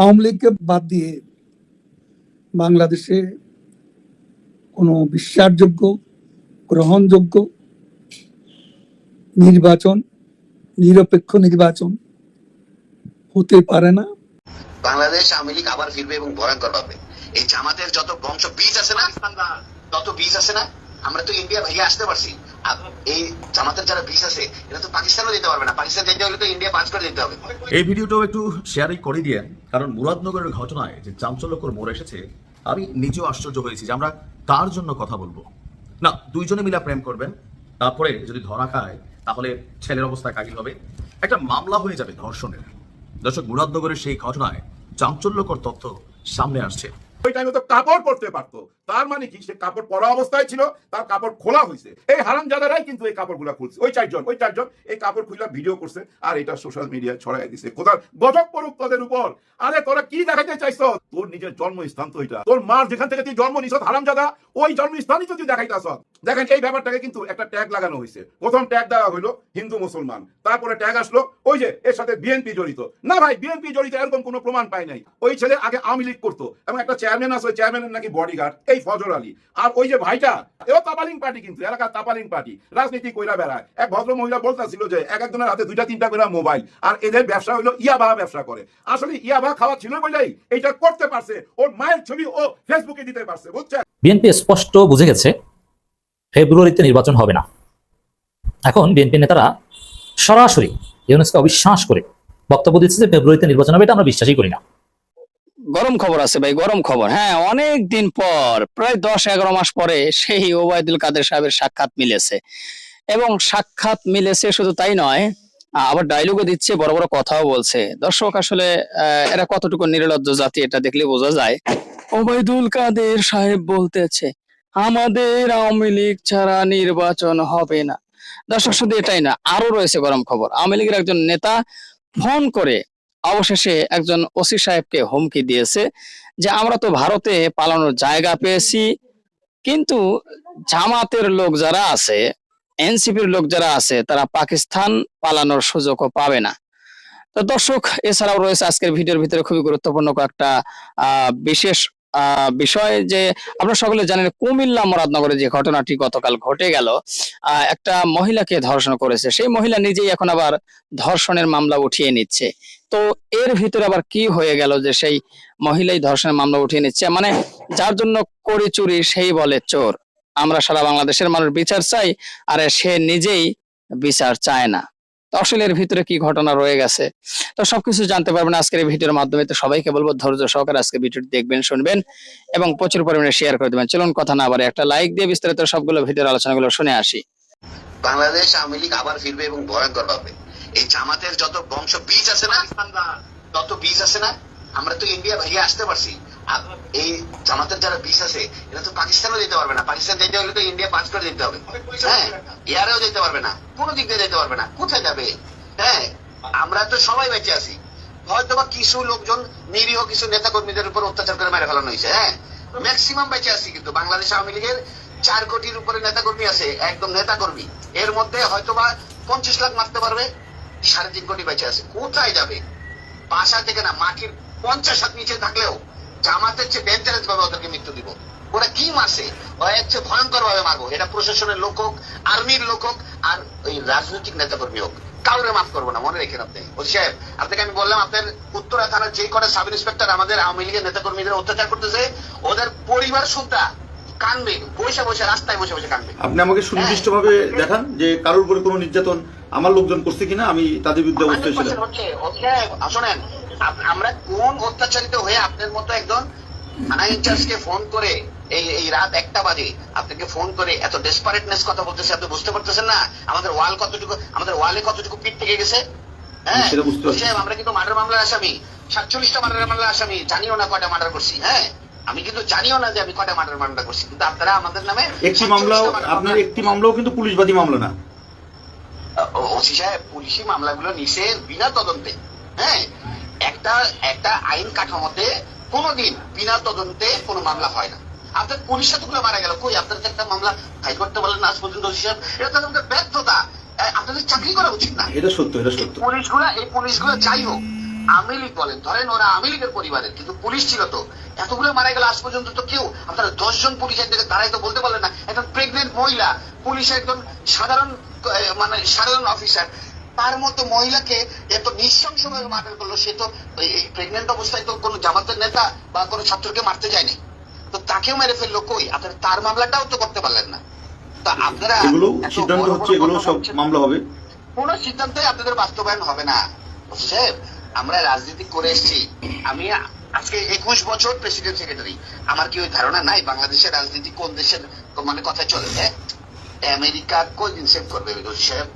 আওয়ামী লীগকে বাদ দিয়ে বাংলাদেশে কোনো বিশ্বাসযোগ্য, গ্রহণযোগ্য নির্বাচন, নিরপেক্ষ নির্বাচন হতে পারে না। বাংলাদেশ আওয়ামী লীগ আবার ফিরবে এবং ভয়ঙ্কর ভাবে। এই জামাতের যত বংশ বীজ আছে না তত বীজ আছে না, আমরা তো ইন্ডিয়া ভেঙে আসতে পারছি। এই জামাতের যারা বীজ আছে এটা তো পাকিস্তানও দিতে পারবে না। পাকিস্তান দিতে হলে তো ইন্ডিয়া পাঁচ করে দিতে হবে। এই ভিডিওটাও একটু শেয়ারই করে কারণ মুরাদনগরের ঘটনায় যে চাঞ্চল্যকর মোড় এসেছে, আমি নিজেও আশ্চর্য হয়েছি যে আমরা কার জন্য কথা বলব। না, দুইজনে মিলে প্রেম করবেন, তারপরে যদি ধরা খায়, তাহলে ছেলের অবস্থা কাহিল হবে। একটা মামলা হয়ে যাবে ধর্ষণের। দর্শক, মুরাদনগরের সেই ঘটনায় চাঞ্চল্যকর তথ্য সামনে আসছে। ওই টাইমে তো কাপড় পরতে পারতো। তার মানে কি? সে কাপড় পরা অবস্থায় ছিল, তার কাপড় খোলা হয়েছে। এই হারাম জাদারাই কিন্তু এই কাপড়গুলো খুলছে। ওই চারজন ওই চারজন এই কাপড় খুলে ভিডিও করছে আর এটা সোশ্যাল মিডিয়ায় ছড়াই দিছে। কোথাও গজব পড়ুক তোদের উপর। আরে তোরা কি দেখাতে চাইছ? তোর নিজের জন্মস্থান তো এটা। তোর মার যেখান থেকে তুই জন্ম নিছ হারাম জাদা ওই জন্মস্থানই তো তুই দেখাইতাছ দেখেন, এই ব্যাপারটাকে কিন্তু একটা ট্যাগ লাগানো হয়েছে। প্রথম ট্যাগ দেওয়া হলো হিন্দু মুসলমান। তারপরে ট্যাগ আসলো ওই যে, এর সাথে বিএনপি জড়িত। না ভাই বিএনপি জড়িত এরকম কোনো প্রমাণ পাই নাই। ওই ছেলে আগে আওয়ামী লীগ করতো এবং একটা চেয়ারম্যান আছে চেয়ারম্যানের নাকি বডিগার্ড এই ফজর আলী। আর ওই যে ভাইটা, এও তাপালিং পার্টি কিন্তু, এলাকার তাপালিং পার্টি। রাজনীতি কইরা বেড়ায়। এক ভদ্র মহিলা বলতেছিল যে, এক একজনের হাতে দুইটা, তিনটা করে মোবাইল, আর এদের ব্যবসা হলো ইয়াবা ব্যবসা করে। আসলে ইয়াবা খাওয়া ছিল বলেই এইটা করতে পারছে। ওর মায়ের ছবি ও ফেসবুকে দিতে পারছে, বুঝছেন? বিএনপি স্পষ্ট বুঝে গেছে, ফেব্রুয়ারিতে নির্বাচন হবে না। এখন বিএনপি নেতারা সরাসরি ইউনেস্কো অবিশ্বাস করে বক্তব্য দিচ্ছে যে, ফেব্রুয়ারিতে নির্বাচন হবে এটা আমরা বিশ্বাসই করি না। গরম খবর আছে ভাই, গরম খবর। হ্যাঁ অনেক দিন পর, প্রায় দশ এগারো মাস পরে সেই ওবায়দুল কাদের সাহেবের সাক্ষাৎ মিলেছে। এবং সাক্ষাৎ মিলেছে শুধু তাই নয়, আবার ডায়লগও দিচ্ছে, বড় বড় কথাও বলছে। দর্শক, আসলে এরা কতটুকু নিরলজ্জ জাতি এটা দেখলে বোঝা যায়। ওবায়দুল কাদের সাহেব বলতেছে, আমাদের আওয়ামী লীগ ছাড়া নির্বাচন হবে না। দর্শক, শুধু এটাই না, আরও রয়েছে গরম খবর। আওয়ামী লীগের একজন নেতা ফোন করে অবশেষে একজন ওসি সাহেবকে হুমকি দিয়েছে যে, আমরা তো ভারতে পালানোর জায়গা পেয়েছি, কিন্তু জামাতের লোক যারা আছে, এনসিপির লোক যারা আছে, তারা পাকিস্তান পালানোর সুযোগও পাবে না। তো দর্শক, এছাড়াও রয়েছে আজকের ভিডিওর ভিতরে খুবই গুরুত্বপূর্ণ কয়েকটা বিশেষ বিষয় যে, আপনারা সকলে জানেন কুমিল্লা মুরাদনগরে যে ঘটনাটি গতকাল ঘটে গেল একটা মহিলাকে ধর্ষণ করেছে। সেই মহিলা নিজেই এখন আবার ধর্ষণের মামলা উঠিয়ে নিচ্ছে। তো এর ভিতরে আবার কি হয়ে গেল যে সেই মহিলাই ধর্ষণের মামলা উঠিয়ে নিচ্ছে? মানে যার জন্য করি চুরি সেই বলে চোর। আমরা সারা বাংলাদেশের মানুষ বিচার চাই, আর সে নিজেই বিচার চায় না। তো আসলে এর ভিতরে কি ঘটনা রয়ে গেছে? তো সবকিছু জানতে পারবেন আজকের এই ভিডিওর মাধ্যমে। তো সবাইকে বলব ধৈর্য সহকারে আজকে ভিডিওটি দেখবেন, শুনবেন এবং প্রচুর পরিমাণে শেয়ার করে দেবেন। চলুন কথা না আবার একটা লাইক দিয়ে বিস্তারিত সবগুলো ভিডিওর আলোচনাগুলো শুনে আসি। বাংলাদেশ আওয়ামী লীগ আবার ফিরবে এবং ভয়ঙ্কর ভাবে এই জামাতের যত বংশ বীজ আছে না, তত বীজ আছে না, আমরা তো ইন্ডিয়া ভেঙে আসতে পারছি। এই জামাতের যারা বীজ আছে এটা তো পাকিস্তানও দিতে পারবে না। পাকিস্তান দিতে হলে তো ইন্ডিয়া পাঁচ করে দিতে হবে। হ্যাঁ ইয়ারেও দিতে পারবে না, কোনো দিক দিয়ে দিতে পারবে না। কোথায় যাবে? হ্যাঁ আমরা তো সবাই বেঁচে আছি। হয়তো বা কিছু লোকজন, নিরীহ কিছু নেতা কর্মীদের উপর অত্যাচার করে মেরে ফেলানো হয়েছে হ্যাঁ। ম্যাক্সিমাম বেঁচে আছি কিন্তু। বাংলাদেশ আওয়ামী লীগের চার কোটির উপরে নেতা কর্মী আছে, একদম নেতা কর্মী এর মধ্যে হয়তো বা পঞ্চাশ লাখ মারতে পারবে সাড়ে তিন কোটি বেঁচে আছে। কোথায় যাবে? বাসা থেকে না মাটির পঞ্চাশ হাত নিচে থাকলেও জামাতের চেয়ে ডেঞ্জারাস ভাবে ওদেরকে মৃত্যু দিব। ওরা কি মারছে? ওরা হচ্ছে ভয়ঙ্কর ভাবে মারবো। এটা প্রশাসনের লোক হোক আর্মির লোক হোক আর ওই রাজনৈতিক নেতা কর্মী হোক। কাউরে মাফ করব না মনে রেখেন আপনি। ও সাহেব আপনাকে আমি বললাম আপনার উত্তরা থানার যে কটা সাব ইন্সপেক্টর আমাদের আওয়ামী লীগের নেতা কর্মীদের অত্যাচার করতেছে ওদের পরিবার শুনতা কানবে বসে বসে রাস্তায় বসে বসে কানবে। আপনি আমাকে সুনির্দিষ্টভাবে দেখান যে কারোর উপরে কোনো নির্যাতন আমার লোকজন করছে কিনা আমি তাদের বিরুদ্ধে অবস্থায় ছিলাম। 100% হচ্ছে শোনেন আমরা কোন অত্যাচারিত হয়ে আপনার মতো একজন থানা ইনচার্জকে ফোন করে এই এই রাত একটা বাজে আপনাকে ফোন করে এত ডেসপারেটনেস কথা বলতেছে আপনি বুঝতে পারতেছেন না? আমাদের ওয়াল কতটুকু আমাদের ওয়ালে কতটুকু পিঠ থেকে গেছে? হ্যাঁ? আমরা কিন্তু মার্ডার মামলার আসামি। সাতচল্লিশটা মার্ডার মামলার আসামি জানিও না কয়টা মার্ডার করছি হ্যাঁ? আমি কিন্তু জানিও না যে আমি কয়টা মার্ডার মামলা করছি কিন্তু আপনারা আমাদের নামে একটি মামলাও 47টা murder আপনার মামলা- একটি মামলাও কিন্তু পুলিশবাদী মামলা না। ওসি সাহেব পুলিশি মামলাগুলো নিছে বিনা তদন্তে। হ্যাঁ? একটা একটা আইন কাঠামোতে কোনোদিন বিনা তদন্তে কোনো মামলা হয় না। আপনার পুলিশ এতগুলো মারা গেল কই আপনাদের একটা মামলা ফাইল করতে বলেন আজ পর্যন্ত ওসি সাহেব? এটা তো আমাদের ব্যর্থতা। আপনাদের চাকরি করা উচিত না। এটা সত্য এটা সত্য। পুলিশগুলো এই পুলিশগুলো যাই হোক আওয়ামী বলেন ধরেন ওরা আওয়ামী পরিবারের কিন্তু পুলিশ ছিল তো। এতগুলো মারা গেল আজ পর্যন্ত তো কেউ আপনারা দশজন পুলিশের দিকে দাঁড়াই তো বলতে পারলেন না। একজন প্রেগনেন্ট মহিলা পুলিশ একজন সাধারণ মানে সাধারণ অফিসার তার মতো মহিলাকে এত নৃশংসভাবে মার্ডার করল সে তো প্রেগনেন্ট অবস্থায় তো কোনো জামাতের নেতা বা কোনো ছাত্রকে মারতে যায়নি। তো তাকেও মেরে ফেলল কই? আপনারা তার মামলাটাও তো করতে পারলেন না। তা আপনারা এগুলো সিদ্ধান্ত হচ্ছে এগুলো সব মামলা হবে। কোনো সিদ্ধান্তই আপনাদের বাস্তবায়ন হবে না। সাহেব আমরা রাজনীতি করে এসেছি। আমি আজকে একুশ বছর প্রেসিডেন্ট সেক্রেটারি আমার কি ওই ধারণা নাই? বাংলাদেশের রাজনীতি কোন দেশের মানে কথা চলে? হ্যাঁ? আমেরিকা কোন সেভ করবে সাহেব?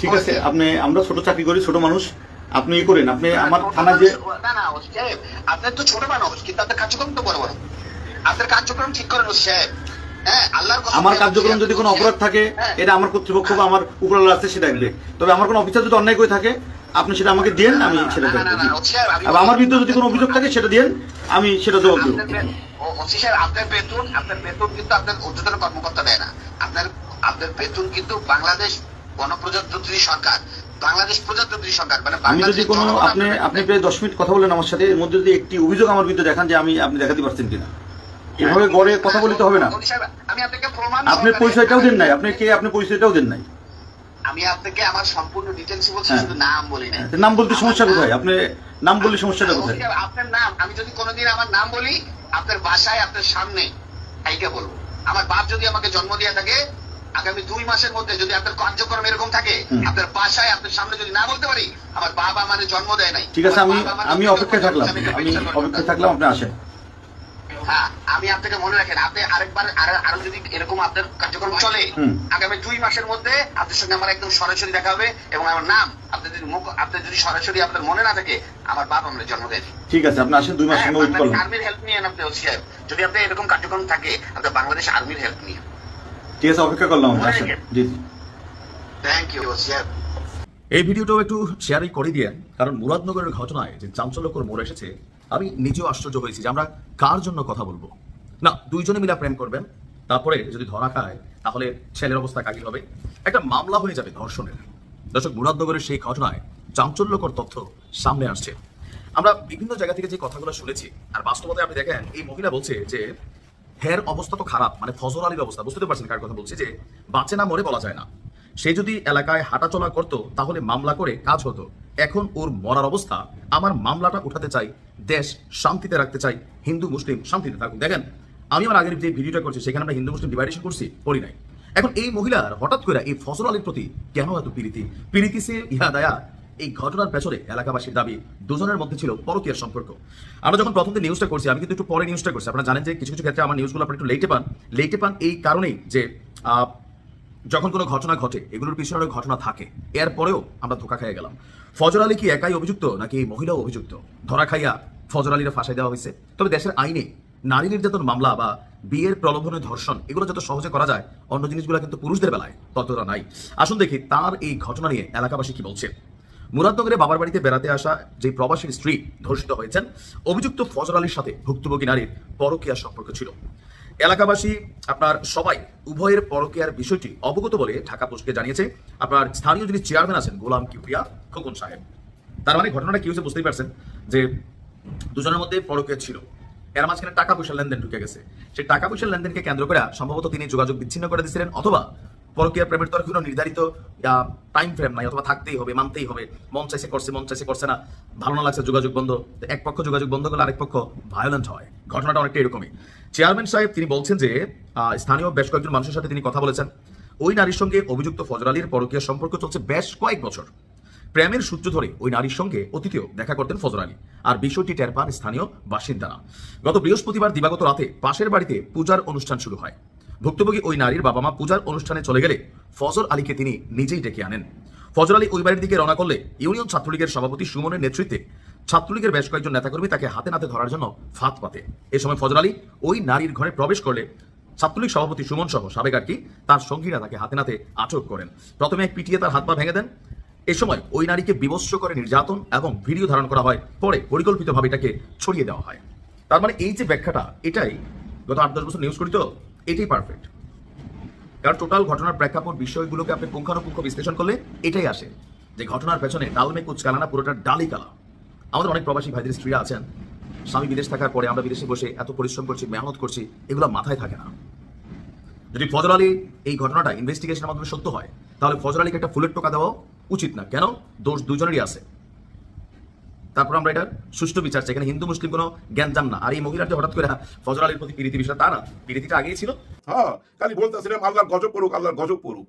ঠিক আছে আপনি আমরা ছোট চাকরি করি ছোট মানুষ। আপনি ই করেন আপনি আমার থানা যে না না আপনার তো ছোট মানুষ কিন্তু আপনার কার্যক্রম তো বড় বড়। আপনার কার্যক্রম ঠিক করেন সাহেব। হ্যাঁ আল্লাহর আমার কার্যক্রম যদি কোনো অপরাধ থাকে হ্যাঁ। এটা আমার কর্তৃপক্ষ বা আমার উপরওয়ালা আছে সেটা দেখবে তবে আমার কোনো অফিসার যদি অন্যায় করে থাকে আপনি সেটা আমাকে দেন আমি সেটা আমি- আর আমার বিরুদ্ধে যদি কোনো অভিযোগ থাকে সেটা দেন আমি সেটা জবাব দেবো। আপনার ওসি সাহেব, আপনার বেতন আপনার বেতন কিন্তু আপনার ঊর্ধ্বতন কর্মকর্তা দেয় না। আপনার আপনার বেতন কিন্তু বাংলাদেশ গণপ্রজাতন্ত্রী সরকার বাংলাদেশ প্রজাতন্ত্রী সরকার মানে আমি যদি কোনো আপনি আপনি প্রায় দশ মিনিট কথা বলেন আমার সাথে এর মধ্যে যদি একটি অভিযোগ আমার বিরুদ্ধে দেখান যে আমি আপনি দেখাতে পারছেন কিনা। এভাবে গড়ে কথা বলতে হবে না। আমি আপনি পরিচয়টাও দেন নাই। আপনি কে আপনি পরিচয়টাও দেন নাই। আমি আপনাকে আমার সম্পূর্ণ ডিটেলস বলছি হ্যাঁ। শুধু নাম বলি না নাম বলতে সমস্যা কোথায়? আপনি নাম বললে সমস্যাটা কোথায়? আপনার নাম আমি যদি কোনোদিন আমার নাম বলি আপনার বাসায় আপনার সামনে এইটা বলব? আমার বাপ যদি আমাকে জন্ম দিয়ে থাকে আগামী দুই মাসের মধ্যে যদি আপনার কার্যক্রম এরকম থাকে আপনার বাসায় আপনার সামনে যদি না বলতে পারি আমার বাবা আমার জন্ম দেয় নাই। ঠিক আছে আমি আমি অপেক্ষায় থাকলাম। আমি। অপেক্ষায় থাকলাম আপনি আসেন। হ্যাঁ। আমি আপনাকে মনে রাখেন আপনি আরেকবার আরও যদি এরকম আপনার কার্যক্রম চলে আগামী দুই মাসের মধ্যে আপনার সঙ্গে আমার একদম সরাসরি দেখা হবে এবং আমার নাম আপনি যদি মুখ আপনি যদি সরাসরি আপনার মনে না থাকে আমার বাবা আমার জন্ম দেয় ঠিক আছে আপনি আসেন দুই মাস সময় ওয়েট করলাম আর্মির হেল্প নিয়ে আপনি ওসি সাহেব। যদি আপনি এরকম কার্যক্রম থাকে আপনি বাংলাদেশ আর্মির হেল্প নিয়ে ঠিক আছে অপেক্ষা করলাম আসেন। জি জি। থ্যাংক ইউ ওসি সাহেব। এই ভিডিওটাও একটু শেয়ারই করে দিয়ে কারণ মুরাদনগরের ঘটনায় যে চাঞ্চল্যকর মোড় এসেছে আমি নিজেও আশ্চর্য হয়েছি যে আমরা কার জন্য কথা বলব। না, দুইজনে মিলে প্রেম করবেন, তারপরে যদি ধরা খায়, তাহলে ছেলের অবস্থা কাকি হবে। একটা মামলা হয়ে যাবে ধর্ষণের। দর্শক, মুরাদনগরের সেই ঘটনায় চাঞ্চল্যকর তথ্য সামনে আসছে। আমরা বিভিন্ন জায়গা থেকে যে কথাগুলো শুনেছি, আর বাস্তবতায় আপনি দেখেন, এই মহিলা বলছে যে, হের অবস্থা তো খারাপ মানে ফজর আলীর অবস্থা। বুঝতে পারছেন কার কথা বলছি, যে বাঁচে না, মরে বলা যায় না। সে যদি এলাকায় হাঁটাচলা করতো, তাহলে মামলা করে কাজ হতো। এখন ওর মরার অবস্থা, আমার মামলাটা উঠাতে চাই, দেশ শান্তিতে রাখতে চাই, হিন্দু, মুসলিম শান্তিতে থাকুক। দেখেন আমি আমার আগের যে ভিডিওটা করছি, সেখানে আমরা হিন্দু মুসলিম ডিভাইডেশন করছি করি নাই। এখন এই মহিলার হঠাৎ করে এই ফজল আলীর প্রতি কেন এত প্রীতি? প্রীতি সে ইহা দায়া, এই ঘটনার পেছনে এলাকাবাসীর দাবি দুজনের মধ্যে ছিল পরকীয়ার সম্পর্ক। আমরা যখন প্রথম দিন নিউজটা করছি, আমি কিন্তু একটু পরে নিউজটা করছি। আপনারা জানেন যে কিছু কিছু ক্ষেত্রে আমার নিউজগুলো আপনারা একটু লেটে পান। লেটে পান এই কারণেই যে যখন কোনো ঘটনা ঘটে, এগুলোর পিছনে ঘটনা থাকে। এরপরেও আমরা ধোকা খেয়ে গেলাম। ফজর আলী কি একাই অভিযুক্ত, নাকি এই মহিলাও অভিযুক্ত? ধরা খাইয়া ফজর আলীরা ফাঁসাই দেওয়া হয়েছে। তবে দেশের আইনে নারী নির্যাতন মামলা বা বিয়ের প্রলোভনে ধর্ষণ, এগুলো যত সহজে করা যায়, অন্য জিনিসগুলো কিন্তু পুরুষদের বেলায় ততটা নাই। আসুন দেখি তার এই ঘটনা নিয়ে এলাকাবাসী কি বলছে। মুরাদনগরে বাবার বাড়িতে বেড়াতে আসা যে প্রবাসীর স্ত্রী ধর্ষিত হয়েছেন, অভিযুক্ত ফজর আলীর সাথে ভুক্তভোগী নারীর পরকীয়া সম্পর্ক ছিল। এলাকাবাসী, আপনার সবাই উভয়ের পরকীয়ার বিষয়টি অবগত বলে ঢাকা পোস্টকে জানিয়েছে। আপনার স্থানীয় যিনি চেয়ারম্যান আছেন, গোলাম কিপ্রিয়া খোকন সাহেব। তার মানে ঘটনাটা কি হয়েছে বুঝতেই পারছেন যে দুজনের মধ্যে পরকীয়া ছিল। এর মাঝখানে টাকা পয়সার লেনদেন ঢুকে গেছে। সেই টাকা পয়সার লেনদেনকে কেন্দ্র করে সম্ভবত তিনি যোগাযোগ বিচ্ছিন্ন করে দিয়েছিলেন অথবা পরকীয়া প্রেমের তো আর কোনো নির্ধারিত টাইম ফ্রেম নাই, অথবা থাকতেই হবে, মানতেই হবে। মন চাইছে করছে, মন চাইছে করছে না, ভালো না লাগছে, যোগাযোগ বন্ধ। এক পক্ষ যোগাযোগ বন্ধ করলে আরেক পক্ষ ভায়োলেন্ট হয়। ঘটনাটা অনেকটা এরকমই। চেয়ারম্যান সাহেব তিনি বলছেন যে স্থানীয় বেশ কয়েকজন মানুষের সাথে তিনি কথা বলেছেন। ওই নারীর সঙ্গে অভিযুক্ত ফজর আলীর পরকীয়া সম্পর্ক চলছে বেশ কয়েক বছর। প্রেমের সূত্র ধরে ওই নারীর সঙ্গে অতীতেও দেখা করতেন ফজর আলী। আর বিষয়টি টের পান স্থানীয় বাসিন্দারা। গত বৃহস্পতিবার দিবাগত রাতে পাশের বাড়িতে পূজার অনুষ্ঠান শুরু হয়। ভুক্তভোগী ওই নারীর বাবা মা পূজার অনুষ্ঠানে চলে গেলে ফজর আলীকে তিনি নিজেই ডেকে আনেন। ফজর আলী ওই বাড়ির দিকে রওনা করলে ইউনিয়ন ছাত্রলীগের সভাপতি সুমনের নেতৃত্বে ছাত্রলীগের বেশ কয়েকজন নেতাকর্মী তাকে হাতে নাতে ধরার জন্য ফাঁদ পাতে। এ সময় ফজর আলী ওই নারীর ঘরে প্রবেশ করলে ছাত্রলীগ সভাপতি সুমন সহ সাবেক আর কি তার সঙ্গীরা তাকে হাতে নাতে আটক করেন। প্রথমে এক পিটিয়ে তার হাত পা ভেঙে দেন। এ সময় ওই নারীকে বিবস্ব করে নির্যাতন এবং ভিডিও ধারণ করা হয়। পরে পরিকল্পিতভাবে এটাকে ছড়িয়ে দেওয়া হয়। তার মানে এই যে ব্যাখ্যাটা, এটাই গত আট, দশ বছর নিউজ করি তো, এটাই পারফেক্ট কারণ টোটাল ঘটনার প্রেক্ষাপট, বিষয়গুলোকে আপনি পুঙ্খানুপুঙ্খ বিশ্লেষণ করলে এটাই আসে যে ঘটনার পেছনে ডালমে কুচকালানা পুরোটা ডালি কালা। আমাদের অনেক প্রবাসী ভাইদের স্ত্রীরা আছেন। স্বামী বিদেশ থাকার পরে আমরা বিদেশে বসে এত পরিশ্রম করছি, মেহনত করছি, এগুলো মাথায় থাকে না। যদি ফজর আলী এই ঘটনাটা ইনভেস্টিগেশনের মাধ্যমে সত্য হয়, তাহলে ফজর আলীকে একটা ফুলের টোকা দেওয়া উচিত না। কেন? দোষ দুজনেরই আছে। তারপর আমরা এটা সুষ্ঠু বিচার চাই। এখানে হিন্দু, মুসলিম কোনো জ্ঞান জান না। আর এই মহিলাটি হঠাৎ করে ফজর আলীর প্রতি পিরিতি বিষয়, তা না। পিরিতিটা আগেই ছিল। হ্যাঁ খালি বলতেছিলাম, আল্লাহর গজব করুক আল্লাহর গজব করুক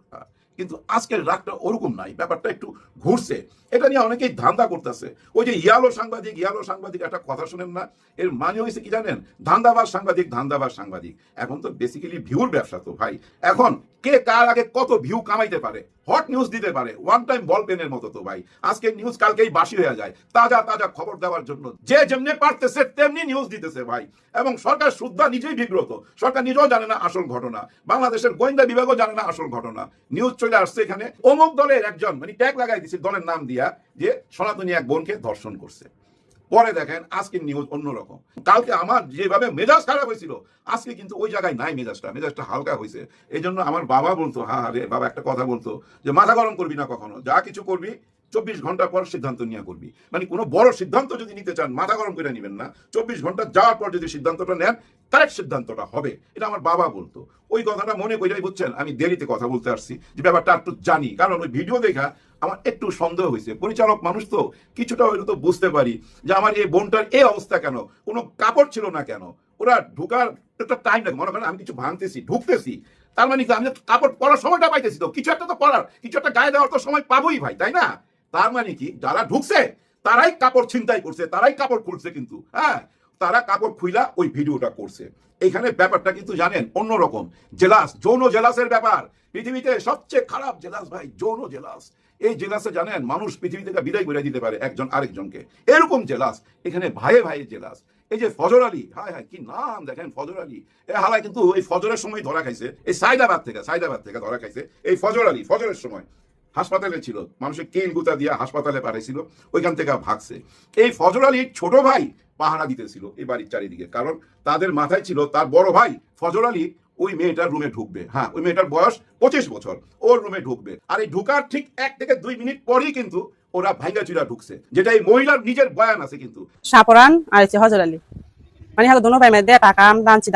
কিন্তু আজকের রাগটা ওরকম নাই। ব্যাপারটা একটু ঘুরছে। এটা নিয়ে অনেকেই ধান্দা করতেছে। ওই যে ইয়ালো সাংবাদিক ইয়ালো সাংবাদিক একটা কথা শুনেন না, এর মানে হয়েছে কি জানেন? ধান্দাবাজ সাংবাদিক ধান্দাবাজ সাংবাদিক। এখন তো বেসিক্যালি ভিউর ব্যবসা তো ভাই। এখন কে কার আগে কত ভিউ কামাইতে পারে? হট নিউজ দিতে পারে। ওয়ান টাইম বল পেনের মতো তো ভাই। আজকে নিউজ কালকেই বাসি হয়ে যায়। তাজা তাজা খবর দেওয়ার জন্য যে যেমনি পারতেছে, তেমনি নিউজ দিতেছে ভাই। এবং সরকার সুদ্ধা নিজেই বিব্রত। সরকার নিজেও জানে না আসল ঘটনা। বাংলাদেশের গোয়েন্দা বিভাগও জানে না আসল ঘটনা। নিউজ চলে আসছে এখানে। অমুক দলের একজন মানে ট্যাগ লাগাই দিচ্ছে দলের নাম দিয়া। যে সনাতনী এক বোনকে ধর্ষণ করছে। পরে দেখেন আজকে নিউজ অন্যরকম। কালকে আমার যেভাবে মেজাজ খারাপ হয়েছিল, আজকে কিন্তু ওই জায়গায় নাই মেজাজটা মেজাজটা হালকা হয়েছে। এই জন্য আমার বাবা বলতো হ্যাঁ রে, বাবা একটা কথা বলতো যে, মাথা গরম করবি না কখনো, যা কিছু করবি, চব্বিশ ঘণ্টা পর সিদ্ধান্ত নিয়ে করবি। মানে কোনো বড় সিদ্ধান্ত যদি নিতে চান, মাথা গরম করে নেবেন না। চব্বিশ ঘণ্টা যাওয়ার পর যদি সিদ্ধান্তটা নেন কারেক্ট সিদ্ধান্তটা হবে। এটা আমার বাবা বলতো। ওই কথাটা মনে করেই বুঝছেন, আমি দেরিতে কথা বলতে আসছি, যে ব্যাপারটা একটু জানি। কারণ ওই ভিডিও দেখা আমার একটু সন্দেহ হয়েছে। পরিচালক মানুষ তো কিছুটা হয়তো তো বুঝতে পারি যে আমার এই বোনটার এই অবস্থা কেন? কোনো কাপড় ছিল না কেন? ওরা ঢুকার একটা টাইম লাগে মনে করেন আমি কিছু ভাঙতেছি, ঢুকতেছি। তার মানে আমি কাপড় পরার সময়টা পাইতেছি তো, কিছু একটা তো পরার, কিছু একটা গায়ে দেওয়ার তো সময় পাবোই ভাই, তাই না? তার মানে কি, যারা ঢুকছে, তারাই কাপড় ছিনতাই করছে, তারাই কাপড় খুলছে কিন্তু হ্যাঁ? তারা কাপড় খুইলা ওই ভিডিওটা করছে। এখানে ব্যাপারটা কিন্তু জানেন অন্যরকম, জেলাস, যৌন জেলাসের ব্যাপার। পৃথিবীতে সবচেয়ে খারাপ জেলাস ভাই, যৌন জেলাস। এই জেলাসে জানেন, মানুষ পৃথিবী থেকে বিদায় করে দিতে পারে একজন আরেকজনকে। এরকম জেলাস এখানে ভাইয়ে ভাইয়ে জেলাস এই যে ফজর আলী, হায় হায়, কি নাম দেখেন ফজর আলী। এ হালায় কিন্তু এই ফজরের সময় ধরা খাইছে। এই সাইদাবাদ থেকে সাইদাবাদ থেকে ধরা খাইছে। এই ফজর আলী, ফজরের সময় হাসপাতালে ছিল। মানুষের কেল গুতা দিয়ে হাসপাতালে পাঠাইছিল। ওইখান থেকে ভাগছে। এই ফজর আলীর ছোট ভাই পাহারা দিতেছিল এই বাড়ির চারিদিকে। কারণ তাদের মাথায় ছিল, তার বড় ভাই ফজর আলী ওই মেয়েটার রুমে ঢুকবে। হ্যাঁ ওই মেয়েটার বয়স পঁচিশ বছর। ওর রুমে ঢুকবে। আর এই ঢুকার ঠিক এক থেকে দুই মিনিট পরেই কিন্তু ওরা ভাইগা চুরা ঢুকছে, যেটা এই মহিলার নিজের বয়ান আছে কিন্তু। সাপরান আর হচ্ছে হজর আলী। মানে হ্যাঁ দোনো টাকা আমি দানছি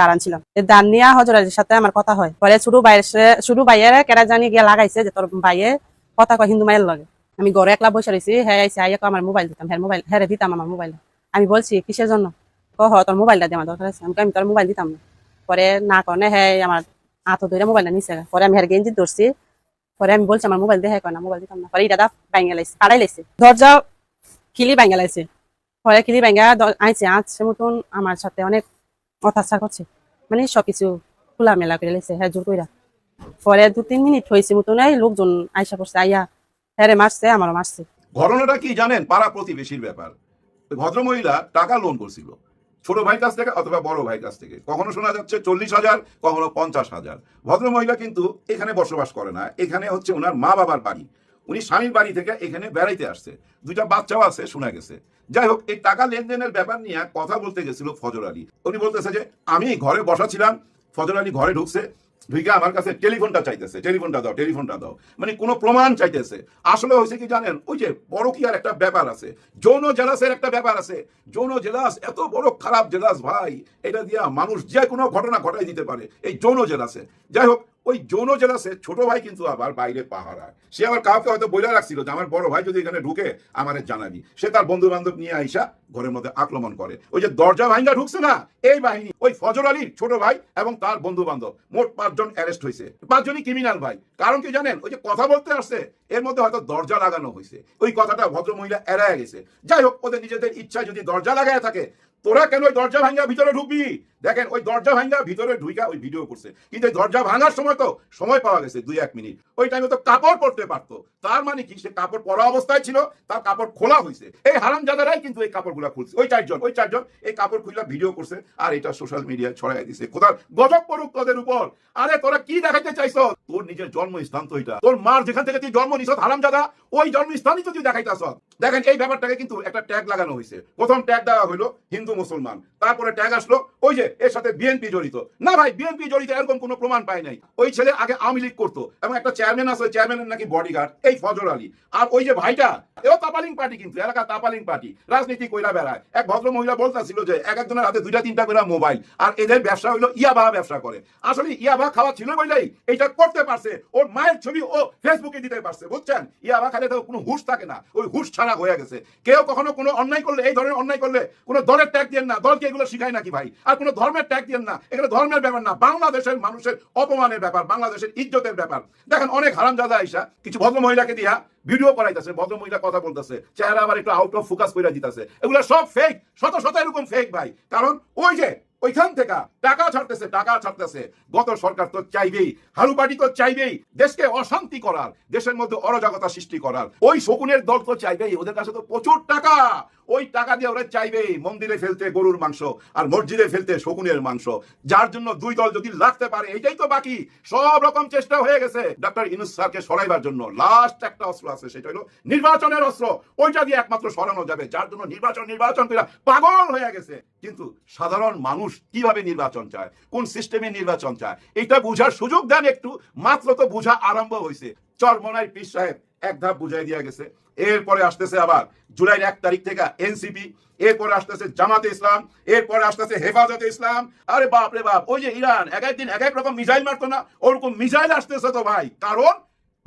দান নিয়ে হজর আলীর সাথে আমার কথা হয়। পরে শুরু বাইরে শুরু বাইয়ের কেরা জানি গিয়ে লাগাইছে যে তোর বাইয়ে কথা কয় হিন্দু মায়ের লগে। আমি ঘরে একলা বসে রয়েছি হ্যাঁ আইসি আমার মোবাইল দিতাম হ্যাঁ মোবাইল হ্যাঁ দিতাম আমার মোবাইল আমি বলছি, কিসের জন্য? ক তোর মোবাইলটা দিয়ে আমার দরকার আছে। আমি তোর মোবাইল দিতাম না। পরে না কনে হ্যাঁ আমার আতো ধরে মোবাইলটা নিছে। পরে আমি হ্যাঁ গেঞ্জি ধরছি। পরে আমি বলছি, আমার মোবাইল দিয়ে হ্যাঁ কয় না মোবাইল দিতাম না। পরে দাদা বাইঙ্গা লাইছে কাড়াই লাইছে। দরজা খিলি বাইঙ্গা লাইছে। পরে খিলি বাইঙ্গা আইছে আজকে মতন আমার সাথে অনেক অত্যাচার করছে। মানে সবকিছু খোলামেলা করে লাইছে হ্যাঁ জোর কইরা। পরে দু তিন মিনিট হয়েছে মতন, এই লোকজন আইসা পড়ছে, আইয়া হ্যাঁ মারছে, আমারও মারছে। ঘটনাটা কি জানেন? পাড়া প্রতিবেশীর ব্যাপার। ভদ্রমহিলা টাকা লোন করছিল। ছোট ভাই কাছ থেকে অথবা বড় ভাই কাছ থেকে। কখনো শোনা যাচ্ছে চল্লিশ হাজার, কখনো পঞ্চাশ হাজার। ভদ্রমহিলা কিন্তু এখানে বসবাস করে না। এখানে হচ্ছে ওনার মা বাবার বাড়ি। উনি স্বামীর বাড়ি থেকে এখানে বেড়াইতে আসছে। দুইটা বাচ্চাও আছে, শোনা গেছে। যাই হোক, এই টাকা লেনদেনের ব্যাপার নিয়ে কথা বলতে গেছিল ফজর আলী। উনি বলতেছে যে, আমি ঘরে বসা ছিলাম, ফজর আলী ঘরে ঢুকছে। ঢুকে আমার কাছে টেলিফোনটা চাইতেছে, টেলিফোনটা দাও টেলিফোনটা দাও। মানে কোনো প্রমাণ চাইতেছে। আসলে হয়েছে কি জানেন, ওই যে বড় কি আর একটা ব্যাপার আছে। যৌন জেলাসের একটা ব্যাপার আছে। যৌন জেলাস, এত বড় খারাপ জেলাস ভাই, এটা দিয়া মানুষ যে কোনো ঘটনা ঘটাই দিতে পারে, এই যৌন জেলাসে। যাই হোক ওই যৌন জেলাসে ছোট ভাই কিন্তু আবার বাইরে পাহারায় সে আবার কাউকে হয়তো বলে রাখছিল যে, আমার বড় ভাই যদি এখানে ঢুকে আমারে জানাবি। সে তার বন্ধু বান্ধব নিয়ে আইসা ঘরের মধ্যে আক্রমণ করে। ওই যে দরজা ভাঙ্গা ঢুকছে না, এই বাহিনী, ওই ফজর আলীর ছোট ভাই এবং তার বন্ধু বান্ধব মোট পাঁচজন অ্যারেস্ট হয়েছে পাঁচজনই ক্রিমিনাল ভাই। কারণ কি জানেন, ওই যে কথা বলতে আসছে, এর মধ্যে হয়তো দরজা লাগানো হয়েছে ওই কথাটা ভদ্র মহিলা এড়ায় গেছে। যাই হোক, ওদের নিজেদের ইচ্ছায় যদি দরজা লাগায় থাকে তোরা কেন ওই দরজা ভাঙ্গা ভিতরে ঢুকবি? দেখেন, ওই দরজা ভাঙ্গা ভিতরে ঢুইকা ওই ভিডিও করছে। কিন্তু দরজা ভাঙার সময় তো সময় পাওয়া গেছে দুই, এক মিনিট। ওই টাইমে তো কাপড় পরতে পারতো। তার মানে কি? সে কাপড় পরা অবস্থায় ছিল, তার কাপড় খোলা হয়েছে এই হারাম জাদারাই কিন্তু এই কাপড়গুলা খুলছে। ওই চারজন ওই চারজন এই কাপড় খুলে ভিডিও করছে আর এটা সোশ্যাল মিডিয়ায় ছড়াই দিছে। কোথাও গজব পড়ুক তোদের উপর। আরে, তোরা কি দেখাইতে চাইছ? তোর নিজের জন্মস্থান তো এটা। তোর মার যেখান থেকে তুই জন্ম নিছ হারাম জাদা ওই জন্মস্থানই তো তুই দেখাইতাছ দেখেন, এই ব্যাপারটাকে কিন্তু একটা ট্যাগ লাগানো হয়েছে। প্রথম ট্যাগ দেওয়া হলো হিন্দু মুসলমান। তারপরে ট্যাগ আসলো ওই যে, এর সাথে বিএনপি জড়িত। না ভাই বিএনপি জড়িত এরকম কোনো প্রমাণ পাই নাই। ওই ছেলে আগে আওয়ামী লীগ করতো এবং একটা চেয়ারম্যান আছে চেয়ারম্যানের নাকি বডিগার্ড এই ফজল আলী। আর ওই যে ভাইটা, এও তাপালিং পার্টি কিন্তু এলাকা তাপালিং পার্টি, রাজনীতি কইরা বেড়ায়। এক ভদ্র মহিলা বলতেছিল যে, এক একজনের হাতে দুইটা, তিনটা করে মোবাইল, আর এদের ব্যবসা হইল ইয়াবা ব্যবসা করে। আসলে ইয়াবা খাওয়া ছিল বলেই এটা করতে পারছে। ওর মায়ের ছবি ও ফেসবুকে দিতে পারছে, বুঝছেন? ইয়াবা খালে তো কোনো হুশ থাকে না। ওই হুশ ছাড়া হয়ে গেছে। কেউ কখনো কোনো অন্যায় করলে, এই ধরনের অন্যায় করলে কোনো দলের ট্যাগ দিয়ে না। দলকে এগুলো শিখায় নাকি ভাই? আর কোনো ধর্মের ট্যাগ দিয়ে না। এগুলো ধর্মের ব্যাপার না। বাংলাদেশের মানুষের অপমানের ব্যাপার, বাংলাদেশের ইজ্জতের ব্যাপার। দেখেন, অনেক হারামজাদা আইসা কিছু ভদ্র মহিলাকে দিয়া ভিডিও করাইতেছে ভদ্র মহিলা কথা বলতেছে। চেহারা আবার একটু আউট অফ ফোকাস করে দিতেছে। এগুলো সব ফেক শত শত এরকম ফেক ভাই। কারণ ওই যে ওইখান থেকে টাকা ছাড়তেছে টাকা ছাড়তেছে। গত সরকার তো চাইবেই, হারু পার্টি তো চাইবেই। দেশকে অশান্তি করার, দেশের মধ্যে অরাজকতা সৃষ্টি করার। ওই শকুনের দল তো চাইবেই, ওদের কাছে তো প্রচুর টাকা। ওই টাকা দিয়ে ওরা চাইবেই, মন্দিরে ফেলতে গরুর মাংস আর মসজিদে ফেলতে শকুনের মাংস। যার জন্য দুই দল যদি লাগতে পারে এটাই তো বাকি। সব রকম চেষ্টা হয়ে গেছে। ডক্টর ইনুস স্যারকে সরাইবার জন্য লাস্ট একটা অস্ত্র আছে, সেটা হলো নির্বাচনের অস্ত্র। ওইটা দিয়ে একমাত্র সরানো যাবে, যার জন্য নির্বাচন নির্বাচন পাগল হয়ে গেছে। কিন্তু সাধারণ মানুষ কীভাবে নির্বাচন চায়? কোন সিস্টেমে নির্বাচন চায়? এটা বুঝার সুযোগ দেন একটু। মাত্র তো বুঝা আরম্ভ হয়েছে চরমনাই পীর সাহেব এক ধাপ বুঝাই দিয়া গেছে। এরপরে আসতেছে আবার জুলাইয়ের এক তারিখ থেকে এনসিপি। এরপরে আসতেছে জামাতে ইসলাম। এরপরে আসতেছে হেফাজতে ইসলাম। আরে বাপ রে বাপ, ওই যে ইরান, এক একদিন এক এক রকম মিসাইল মারতো না? ওরকম মিসাইল আসতেছে তো ভাই। কারণ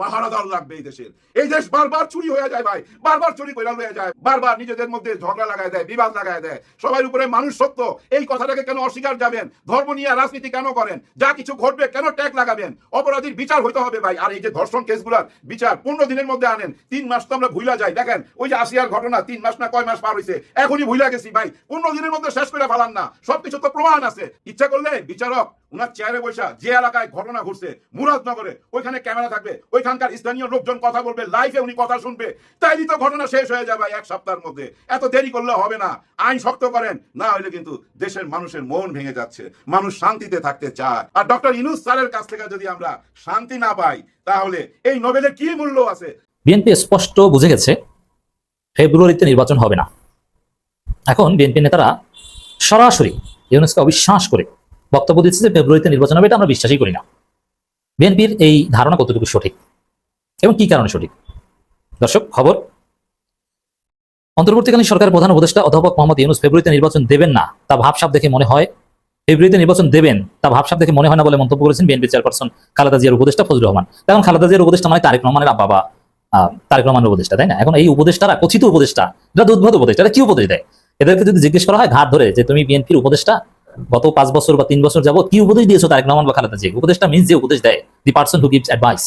পাহারাদার লাগবে এই দেশের। এই দেশ বারবার চুরি হয়ে যায় ভাই, বারবার চুরি করে হয়ে যায়, বারবার নিজেদের মধ্যে ঝগড়া লাগায় দেয়, বিবাদ লাগায় দেয়। সবার উপরে মানুষ সত্য, এই কথাটাকে কেন অস্বীকার যাবেন? ধর্ম নিয়ে রাজনীতি কেন করেন? যা কিছু ঘটবে কেন ট্যাগ লাগাবেন? অপরাধীর বিচার হইতে হবে ভাই। আর এই যে ধর্ষণ কেসগুলার বিচার পনেরো দিনের মধ্যে আনেন, তিন মাস তো আমরা ভুলা যাই। দেখেন, ওই যে আসিয়ার ঘটনা, তিন মাস না কয় মাস পার হয়েছে এখনই ভুলা গেছি ভাই। পনেরো দিনের মধ্যে শেষ করে ফেলান না। সবকিছু তো প্রমাণ আছে। ইচ্ছা করলে বিচারক, উনার চেয়ারে বসা যে এলাকায় ঘটনা ঘটছে, মুরাদনগরে, ওইখানে ক্যামেরা থাকবে ওইখানকার স্থানীয় লোকজন কথা বলবে লাইভে উনি কথা শুনবে। তাইলে তো ঘটনা শেষ হয়ে যাবে এক সপ্তাহের মধ্যে। এত দেরি করলে হবে না। আইন শক্ত করেন। না হলে কিন্তু দেশের মানুষের মন ভেঙে যাচ্ছে। মানুষ শান্তিতে থাকতে চায়। আর ডক্টর ইনুস স্যারের কাছ থেকে যদি আমরা শান্তি না পাই, তাহলে এই নোবেলের কি মূল্য আছে? বিএনপি স্পষ্ট বুঝে গেছে, ফেব্রুয়ারিতে নির্বাচন হবে না। এখন বিএনপি নেতারা সরাসরি ইউনেস্কো অবিশ্বাস করে বক্তব্য দিচ্ছে যে ফেব্রুয়ারিতে নির্বাচন হবে এটা আমরা বিশ্বাসই করি না। বিএনপির এই ধারণা কতটুকু সঠিক? এবং কি কারণে সঠিক? দর্শক, খবর। অন্তর্বর্তীকালীন সরকারের প্রধান উপদেষ্টা অধ্যাপক মোহাম্মদ ইউনুস ফেব্রুয়ারিতে নির্বাচন দেবেন না, তা ভাবসাব দেখে মনে হয়। ফেব্রুয়ারিতে নির্বাচন দেবেন, তা ভাবসাব দেখে মনে হয় না বলে মন্তব্য করেছেন বিএনপি চেয়ারপারসন খালেদা জিয়ার উপদেষ্টা ফজলুর রহমান। এখন খালেদা জিয়ার উপদেষ্টা মানে তারেক রহমানের বাবা তারেক রহমানের উপদেষ্টা, তাই না? এখন এই উপদেষ্টারা কথিত উপদেষ্টা, এটা তো উদ্ভূত উপদেষ্টা, এটা কি উপদেশ দেয়? এদেরকে যদি জিজ্ঞেস করা হয় ঘাট ধরে যে তুমি বিএনপির উপদেষ্টা, গত পাঁচ বছর বা তিন বছর যাবত কি উপদেশ দিয়েছ তারেক রহমান বা খালেদা জিয়া? উপদেষ্টা মিনস যে উপদেশ দেয়, the person who gives advice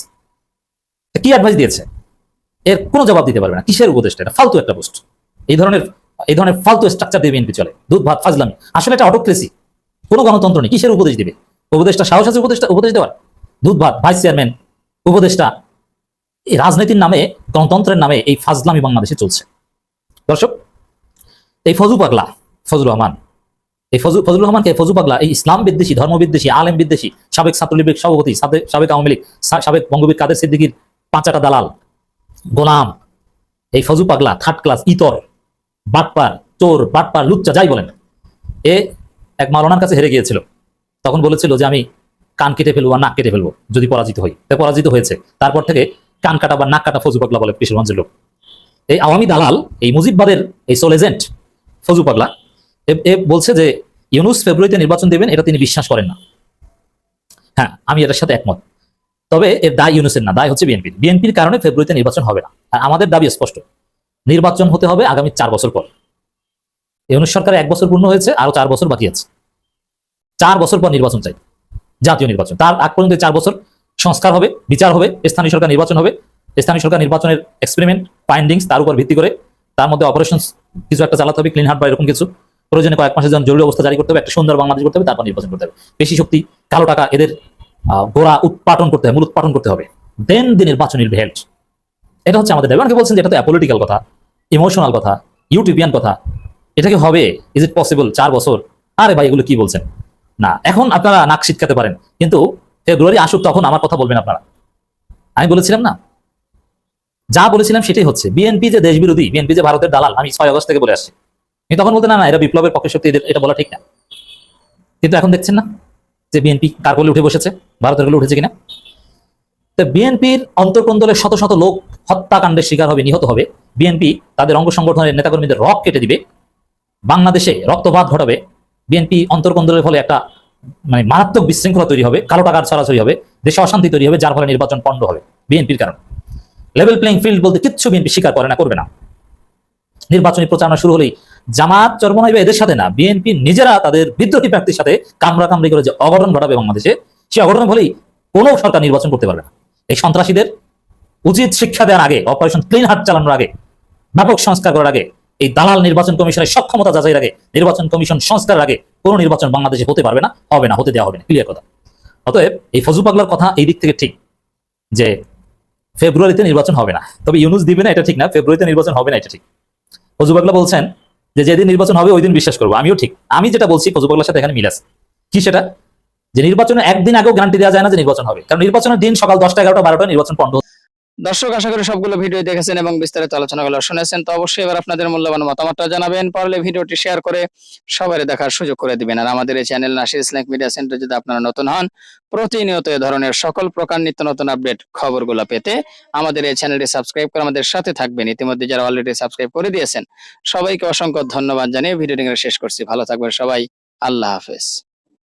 কি অ্যাডভাইস দিয়েছে? এর কোনো জবাব দিতে পারবে না। কিসের উপদেশটা এটা? ফালতু একটা পোস্ট এই ধরনের এই ধরনের ফালতু স্ট্রাকচার দিয়ে বিএনপি চলে। দুধ, ভাত, ফাজলামি। আসলে এটা অটোক্রেসি কোনো গণতন্ত্র নেই। কিসের উপদেশ দিবে? উপদেশটা সাহস আছে উপদেশটা উপদেশ দেওয়ার? দুধ, ভাত ভাইস চেয়ারম্যান উপদেশটা এই রাজনীতির নামে, গণতন্ত্রের নামে এই ফাজলামি বাংলাদেশে চলছে। দর্শক, এই ফজু পাগলা ফজলুর রহমান, এই ফজু ফজলুর রহমানকে ফজু পাগলা, এই ইসলাম বিদ্বেষী, ধর্ম বিদ্বেষী, আলেম বিদ্বেষী, সাবেক ছাত্রলীগের সভাপতি সাবে- সাবেক আওয়ামী লীগ সাবেক বঙ্গবীর কাদের সিদ্দিকির পাঁচাটা দালাল, গোলাম, এই ফজু পাগলা, থার্ড ক্লাস, ইতর, বাটপার, চোর, বাটপার, লুচ্চা, যাই বলেন। এ এক মারোনার কাছে হেরে গিয়েছিল। তখন বলেছিল যে আমি কান কেটে ফেলব আর নাক কেটে ফেলব, যদি পরাজিত হই। তা পরাজিত হয়েছে। তারপর থেকে কান কাটা বা নাক কাটা ফজু পাগলা বলে কিশোরগঞ্জের লোক। এই আওয়ামী দালাল, এই মুজিববাদের এই সোল এজেন্ট ফজু পাগলা এ বলছে যে, ইউনুস ফেব্রুয়ারিতে নির্বাচন দেবেন, এটা তিনি বিশ্বাস করেন না। হ্যাঁ আমি এটার সাথে একমত। তবে এর দায় ইউনুসের না, দায় হচ্ছে বিএনপির বিএনপির কারণে ফেব্রুয়ারিতে নির্বাচন হবে না। আর আমাদের দাবি স্পষ্ট, নির্বাচন হতে হবে আগামী চার বছর পর। ইউনুস সরকার এক বছর পূর্ণ হয়েছে আরও চার বছর বাকি আছে। চার বছর পর নির্বাচন চাই, জাতীয় নির্বাচন। তার আগ পর্যন্ত চার বছর সংস্কার হবে, বিচার হবে, স্থানীয় সরকার নির্বাচন হবে। স্থানীয় সরকার নির্বাচনের এক্সপেরিমেন্ট ফাইন্ডিংস তার উপর ভিত্তি করে তার মধ্যে অপারেশন কিছু একটা চালাতে হবে ক্লিন হার্ট বা এরকম কিছু। প্রয়োজনে কয়েক মাসের জন্য জরুরি অবস্থা জারি করতে হবে, একটা সুন্দর বাংলাদেশ করতে হবে, তারপর নির্বাচন করতে হবে। বেশি শক্তি, কালো টাকা এদের গোড়া উৎপাটন করতে হবে মূল উৎপাটন করতে হবে। দেন দি নির্বাচন হেল্প এটা হচ্ছে আমাদের অনেকে বলছেন যে এটা তো অ্যাপলিটিক্যাল কথা ইমোশনাল কথা ইউটিউবিয়ান কথা। এটা কি হবে? ইজ ইট পসিবল চার বছর? আরে ভাই, এগুলো কি বলছেন? না, এখন আপনারা নাক শীতকাতে পারেন। কিন্তু ফেব্রুয়ারি আসুক তখন আমার কথা বলবেন আপনারা। আমি বলেছিলাম না। যা বলেছিলাম সেটাই হচ্ছে। বিএনপি যে দেশ বিরোধী বিএনপি যে ভারতের দালাল, আমি ছয় আগস্ট থেকে বলে আসছি। কিন্তু তখন বলতে, না না এরা বিপ্লবের পক্ষে শক্তি এটা বলা ঠিক না। কিন্তু এখন দেখছেন না? যে বিএনপি কার কোলে উঠে বসেছে, ভারতের কোলে উঠেছে কিনা? তো বিএনপির অন্তর্কন্দলে শত শত লোক হত্যাকাণ্ডের শিকার হবে, নিহত হবে। বিএনপি তাদের অঙ্গ সংগঠনের নেতাকর্মীদের রক কেটে দিবে। বাংলাদেশে রক্তপাত ঘটাবে। বিএনপি অন্তর্কন্দলের ফলে একটা মানে মারাত্মক বিশৃঙ্খলা তৈরি হবে, কালো টাকার ছড়াছড়ি হবে, দেশে অশান্তি তৈরি হবে, যার ফলে নির্বাচন পণ্ড হবে বিএনপির কারণ। লেভেল প্লেইং ফিল্ড বলতে কিচ্ছু বিএনপি স্বীকার করে না, করবে না। নির্বাচনী প্রচারণা শুরু হলেই জামাত চরমনাইবে এদের সাথে না, বিএনপি নিজেরা তাদের বিদ্রোহী প্রার্থীর সাথে কামড়া কামড়ি করে যে অঘটন ঘটাবে বাংলাদেশে, সেই অঘটন হলেই কোনো সরকার নির্বাচন করতে পারবে না। এই সন্ত্রাসীদের উচিত শিক্ষা দেওয়ার আগে অপারেশন ক্লিন হার্ট চালানোর আগে, ব্যাপক সংস্কার করার আগে, এই দালাল নির্বাচন কমিশনের সক্ষমতা যাচাইয়ের আগে, নির্বাচন কমিশন সংস্কারের আগে কোনো নির্বাচন বাংলাদেশে হতে পারবে না, হবে না, হতে দেওয়া হবে না ক্লিয়ার কথা। অতএব এই ফজু পাগলার কথা এই দিক থেকে ঠিক যে ফেব্রুয়ারিতে নির্বাচন হবে না। তবে ইউনুস দিবে না, এটা ঠিক না, ফেব্রুয়ারিতে নির্বাচন হবে না, এটা ঠিক। ফজু পাগলা বলছেন যে যেদিন নির্বাচন হবে ওই দিন বিশ্বাস করব। আমিও ঠিক। আমি যেটা বলছি পজুপাগলার সাথে এখানে মিল আছে। কি সেটা? যে নির্বাচনে একদিন আগেও গ্যারান্টি দেওয়া যায় না যে নির্বাচন হবে। কারণ নির্বাচনের দিন সকাল দশটা, এগারোটা, বারোটা, নির্বাচন পণ্ড দর্শক, আশা করি সবগুলো ভিডিও দেখেছেন এবং বিস্তারিত আলোচনাগুলো শুনেছেন। তো অবশ্যই এবার আপনাদের মূল্যবান মতামতটা জানাবেন। পারলে ভিডিওটি শেয়ার করে সবাই দেখার সুযোগ করে দিবেন। আর আমাদের এই channel Nasir Islamic media centre যদি আপনারা নতুন হন, প্রতিনিয়ত এ ধরনের সকল প্রকার নিত্য নতুন আপডেট খবরগুলো পেতে আমাদের এই চ্যানেলটি সাবস্ক্রাইব করে আমাদের সাথে থাকবেন। ইতিমধ্যে যারা অলরেডি সাবস্ক্রাইব করে দিয়েছেন, সবাইকে অসংখ্য ধন্যবাদ জানিয়ে ভিডিওটি শেষ করছি। ভালো থাকবেন সবাই। আল্লাহ হাফেজ।